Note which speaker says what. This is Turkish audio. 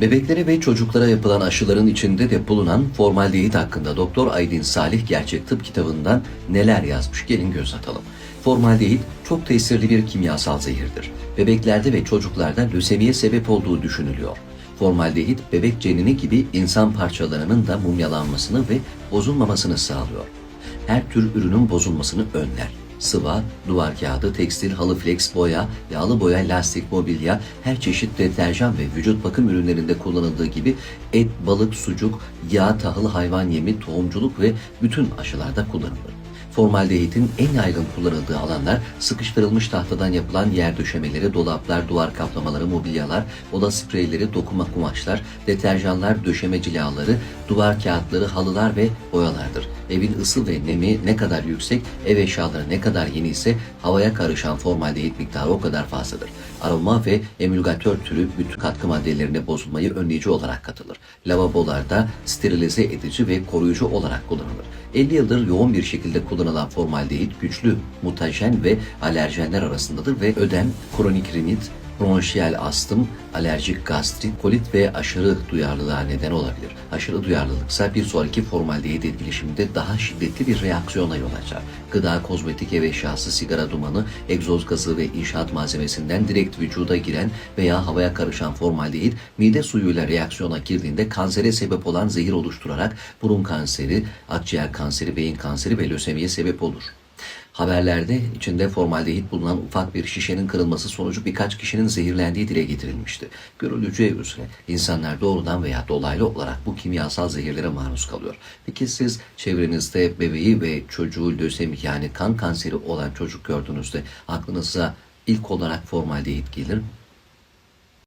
Speaker 1: Bebeklere ve çocuklara yapılan aşıların içinde de bulunan formaldehit hakkında Doktor Aydın Salih Gerçek Tıp kitabından neler yazmış gelin göz atalım. Formaldehit çok tesirli bir kimyasal zehirdir. Bebeklerde ve çocuklarda lösemiye sebep olduğu düşünülüyor. Formaldehit bebek cenini gibi insan parçalarının da mumyalanmasını ve bozulmamasını sağlıyor. Her tür ürünün bozulmasını önler. Sıva, duvar kağıdı, tekstil, halı flex, boya, yağlı boya, lastik, mobilya, her çeşit deterjan ve vücut bakım ürünlerinde kullanıldığı gibi et, balık, sucuk, yağ, tahıl, hayvan yemi, tohumculuk ve bütün aşılarda kullanılır. Formaldehitin en yaygın kullanıldığı alanlar sıkıştırılmış tahtadan yapılan yer döşemeleri, dolaplar, duvar kaplamaları, mobilyalar, oda spreyleri, dokuma kumaşlar, deterjanlar, döşeme cilaları, duvar kağıtları, halılar ve boyalardır. Evin ısı ve nemi ne kadar yüksek, ev eşyaları ne kadar yeni ise havaya karışan formaldehit miktarı o kadar fazladır. Aroma ve emülgatör türü bütün katkı maddelerine bozulmayı önleyici olarak katılır. Lavabolarda sterilize edici ve koruyucu olarak kullanılır. 50 yıldır yoğun bir şekilde kullanılan formaldehit güçlü mutajen ve alerjenler arasındadır ve ödem, kronik rinit, bronşiyel astım, alerjik gastrit, kolit ve aşırı duyarlılığa neden olabilir. Aşırı duyarlılıksa bir sonraki formaldehit etkileşiminde daha şiddetli bir reaksiyona yol açar. Gıda, kozmetik, ev eşyası, sigara dumanı, egzoz gazı ve inşaat malzemesinden direkt vücuda giren veya havaya karışan formaldehit mide suyuyla reaksiyona girdiğinde kansere sebep olan zehir oluşturarak burun kanseri, akciğer kanseri, beyin kanseri ve lösemiye sebep olur. Haberlerde içinde formaldehit bulunan ufak bir şişenin kırılması sonucu birkaç kişinin zehirlendiği dile getirilmişti. Görüleceği üzere insanlar doğrudan veya dolaylı olarak bu kimyasal zehirlere maruz kalıyor. Peki siz çevrenizde bebeği ve çocuğu lösemi yani kan kanseri olan çocuk gördüğünüzde aklınıza ilk olarak formaldehit gelir mi?